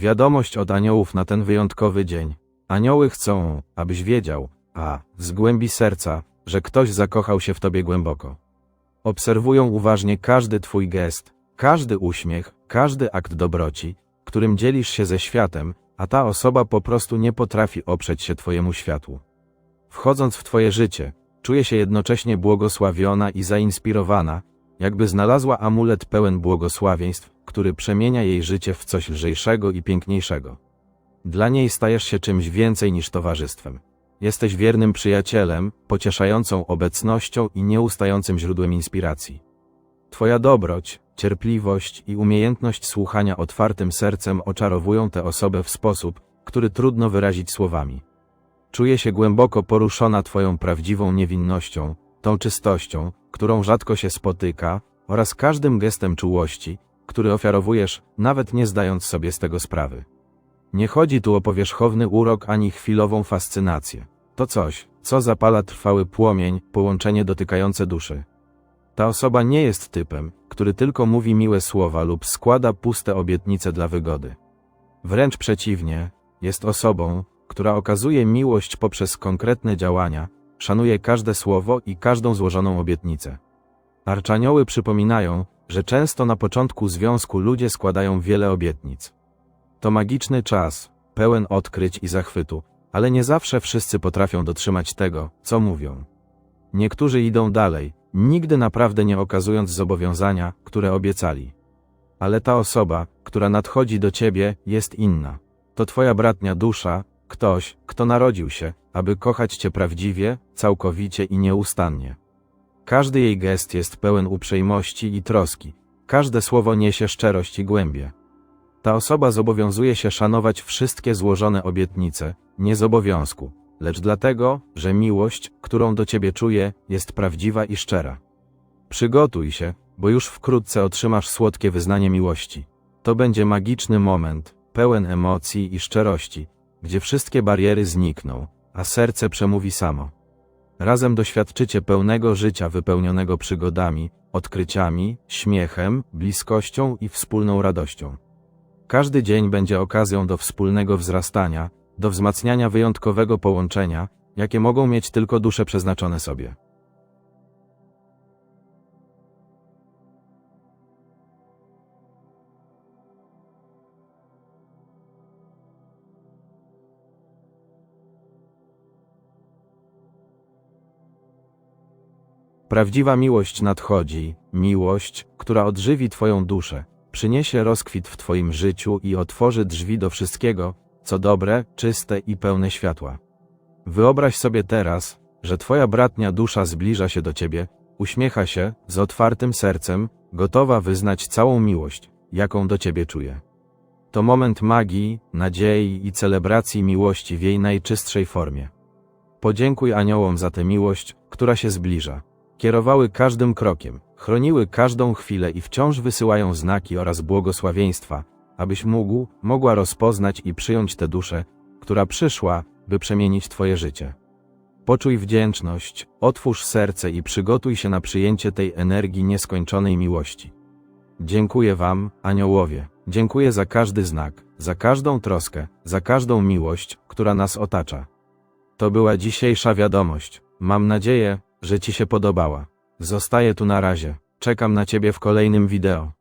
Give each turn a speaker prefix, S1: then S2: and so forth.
S1: Wiadomość od aniołów na ten wyjątkowy dzień. Anioły chcą, abyś wiedział, a z głębi serca, że ktoś zakochał się w tobie głęboko. Obserwują uważnie każdy twój gest, każdy uśmiech, każdy akt dobroci, którym dzielisz się ze światem, a ta osoba po prostu nie potrafi oprzeć się twojemu światłu. Wchodząc w twoje życie, czuje się jednocześnie błogosławiona i zainspirowana, jakby znalazła amulet pełen błogosławieństw, który przemienia jej życie w coś lżejszego i piękniejszego. Dla niej stajesz się czymś więcej niż towarzystwem. Jesteś wiernym przyjacielem, pocieszającą obecnością i nieustającym źródłem inspiracji. Twoja dobroć, cierpliwość i umiejętność słuchania otwartym sercem oczarowują tę osobę w sposób, który trudno wyrazić słowami. Czuje się głęboko poruszona Twoją prawdziwą niewinnością, tą czystością, którą rzadko się spotyka, oraz każdym gestem czułości, który ofiarowujesz, nawet nie zdając sobie z tego sprawy. Nie chodzi tu o powierzchowny urok ani chwilową fascynację. To coś, co zapala trwały płomień, połączenie dotykające duszy. Ta osoba nie jest typem, który tylko mówi miłe słowa lub składa puste obietnice dla wygody. Wręcz przeciwnie, jest osobą, która okazuje miłość poprzez konkretne działania, szanuje każde słowo i każdą złożoną obietnicę. Arczanioły przypominają, że często na początku związku ludzie składają wiele obietnic. To magiczny czas, pełen odkryć i zachwytu, ale nie zawsze wszyscy potrafią dotrzymać tego, co mówią. Niektórzy idą dalej, nigdy naprawdę nie okazując zobowiązania, które obiecali. Ale ta osoba, która nadchodzi do ciebie, jest inna. To twoja bratnia dusza, ktoś, kto narodził się, aby kochać cię prawdziwie, całkowicie i nieustannie. Każdy jej gest jest pełen uprzejmości i troski, każde słowo niesie szczerość i głębię. Ta osoba zobowiązuje się szanować wszystkie złożone obietnice, nie z obowiązku, lecz dlatego, że miłość, którą do ciebie czuje, jest prawdziwa i szczera. Przygotuj się, bo już wkrótce otrzymasz słodkie wyznanie miłości. To będzie magiczny moment, pełen emocji i szczerości, gdzie wszystkie bariery znikną, a serce przemówi samo. Razem doświadczycie pełnego życia wypełnionego przygodami, odkryciami, śmiechem, bliskością i wspólną radością. Każdy dzień będzie okazją do wspólnego wzrastania, do wzmacniania wyjątkowego połączenia, jakie mogą mieć tylko dusze przeznaczone sobie. Prawdziwa miłość nadchodzi, miłość, która odżywi Twoją duszę, przyniesie rozkwit w Twoim życiu i otworzy drzwi do wszystkiego, co dobre, czyste i pełne światła. Wyobraź sobie teraz, że Twoja bratnia dusza zbliża się do Ciebie, uśmiecha się, z otwartym sercem, gotowa wyznać całą miłość, jaką do Ciebie czuje. To moment magii, nadziei i celebracji miłości w jej najczystszej formie. Podziękuj aniołom za tę miłość, która się zbliża. Kierowały każdym krokiem, chroniły każdą chwilę i wciąż wysyłają znaki oraz błogosławieństwa, abyś mógł, mogła rozpoznać i przyjąć tę duszę, która przyszła, by przemienić Twoje życie. Poczuj wdzięczność, otwórz serce i przygotuj się na przyjęcie tej energii nieskończonej miłości. Dziękuję Wam, aniołowie, dziękuję za każdy znak, za każdą troskę, za każdą miłość, która nas otacza. To była dzisiejsza wiadomość. Mam nadzieję, że Ci się podobała. Zostaję tu na razie. Czekam na Ciebie w kolejnym wideo.